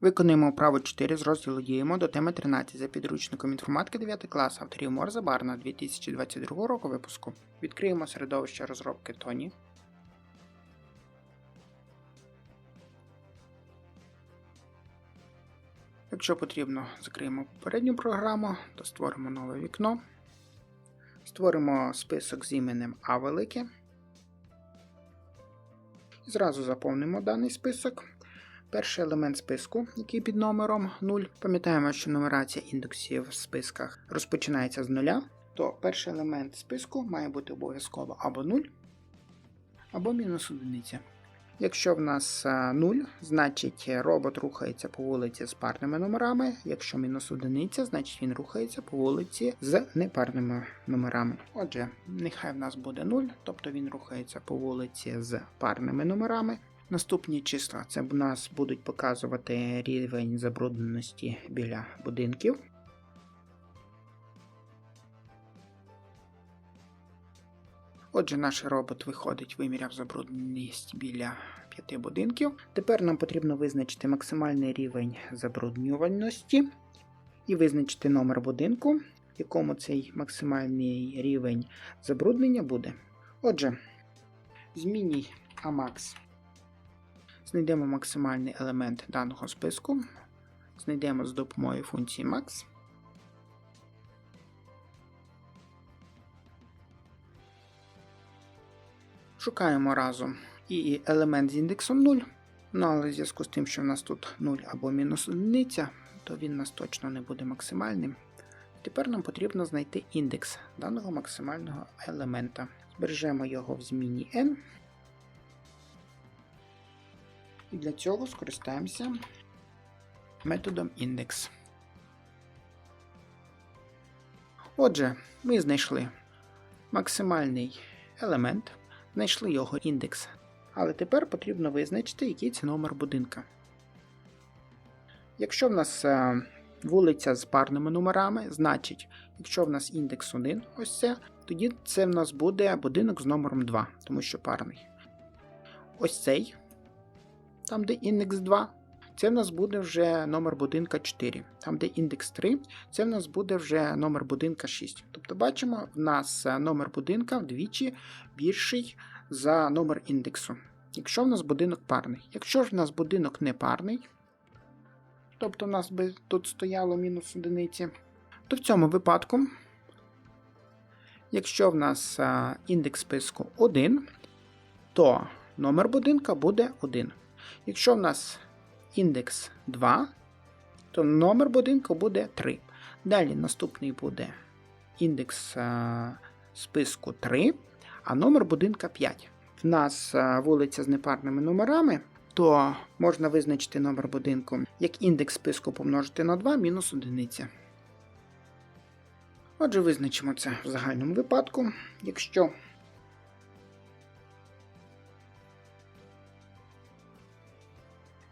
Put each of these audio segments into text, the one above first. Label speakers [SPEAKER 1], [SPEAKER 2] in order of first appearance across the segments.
[SPEAKER 1] Виконуємо вправу 4 з розділу Діємо до теми 13 за підручником інформатики 9 клас авторів Морза Барна 2022 року випуску. Відкриємо середовище розробки Тоні. Якщо потрібно, закриємо попередню програму, то створимо нове вікно. Створимо список з іменем А велике. І зразу заповнимо даний список. Перший елемент списку, який під номером 0. Пам'ятаємо, що нумерація індексів в списках розпочинається з нуля, то перший елемент списку має бути обов'язково або 0, або мінус одиниця. Якщо в нас 0, значить робот рухається по вулиці з парними номерами. Якщо мінус одиниця, значить він рухається по вулиці з непарними номерами. Отже, нехай в нас буде 0, тобто він рухається по вулиці з парними номерами. Наступні числа це в нас будуть показувати рівень забрудненості біля будинків. Отже, наш робот виходить, виміряв забрудненість біля п'яти будинків. Тепер нам потрібно визначити максимальний рівень забруднювальності і визначити номер будинку, в якому цей максимальний рівень забруднення буде. Отже, зміній Amax Знайдемо максимальний елемент даного списку. Знайдемо з допомогою функції max. Шукаємо разом і елемент з індексом 0. Ну, але в зв'язку з тим, що в нас тут 0 або мінус одиниця, то він у нас точно не буде максимальним. Тепер нам потрібно знайти індекс даного максимального елемента. Збережемо його в зміні n. І для цього скористаємося методом index. Отже, ми знайшли максимальний елемент, знайшли його індекс. Але тепер потрібно визначити, який це номер будинка. Якщо в нас е, вулиця з парними номерами, значить, якщо в нас індекс 1, ось це, тоді це в нас буде будинок з номером 2, тому що парний. Ось цей там, де індекс 2, це в нас буде вже номер будинка 4. Там, де індекс 3, це в нас буде вже номер будинка 6. Тобто, бачимо, в нас е, номер будинка вдвічі більший за номер індексу. Якщо в нас будинок парний. Якщо ж в нас будинок не парний, тобто в нас би тут стояло мінус одиниці, то в цьому випадку, якщо в нас е, індекс списку 1, то номер будинка буде 1. Якщо в нас індекс 2, то номер будинку буде 3. Далі наступний буде індекс а, списку 3, а номер будинка 5. В нас а, вулиця з непарними номерами, то можна визначити номер будинку як індекс списку помножити на 2 мінус 1. Отже, визначимо це в загальному випадку. Якщо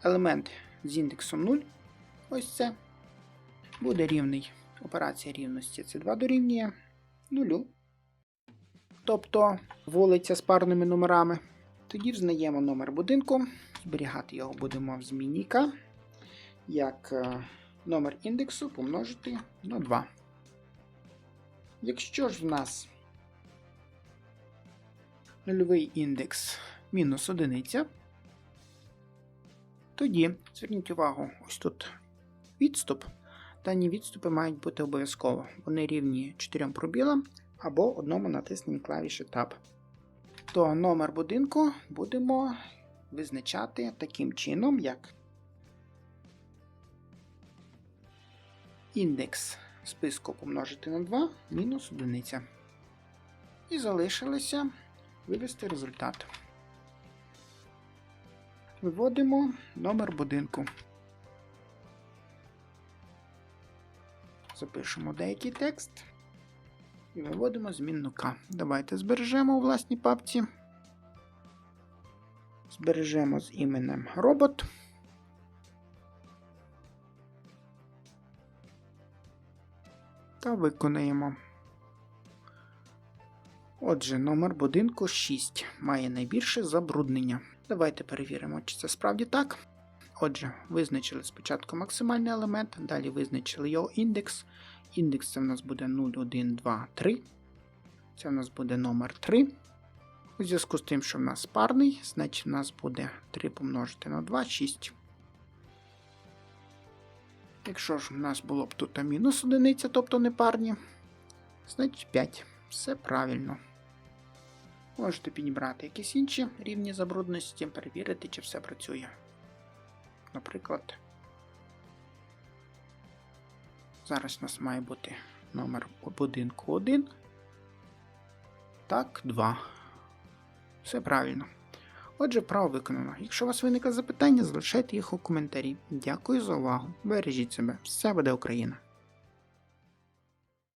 [SPEAKER 1] елемент з індексом 0, ось це, буде рівний. Операція рівності це 2 дорівнює 0. Тобто вулиця з парними номерами. Тоді взнаємо номер будинку, зберігати його будемо в змінника, як е, номер індексу помножити на 2. Якщо ж в нас нульовий індекс мінус одиниця, тоді зверніть увагу, ось тут відступ. Дані відступи мають бути обов'язково. Вони рівні 4 пробілам або одному натисненні клавіші Tab. То номер будинку будемо визначати таким чином, як індекс списку помножити на 2 мінус 1. І залишилося вивести результат. Виводимо номер будинку. Запишемо деякий текст і виводимо змінну К. Давайте збережемо у власній папці. Збережемо з іменем робот. Та виконаємо. Отже, номер будинку 6 має найбільше забруднення. Давайте перевіримо, чи це справді так. Отже, визначили спочатку максимальний елемент, далі визначили його індекс. Індекс це в нас буде 0, 1, 2, 3. Це в нас буде номер 3. У зв'язку з тим, що в нас парний, значить в нас буде 3 помножити на 2, 6. Якщо ж в нас було б тут мінус одиниця, тобто не парні, значить 5. Все правильно. Можете підібрати якісь інші рівні забрудності, перевірити, чи все працює. Наприклад, зараз у нас має бути номер будинку 1. Так, 2. Все правильно. Отже, право виконано. Якщо у вас виникли запитання, залишайте їх у коментарі. Дякую за увагу. Бережіть себе. Все буде Україна!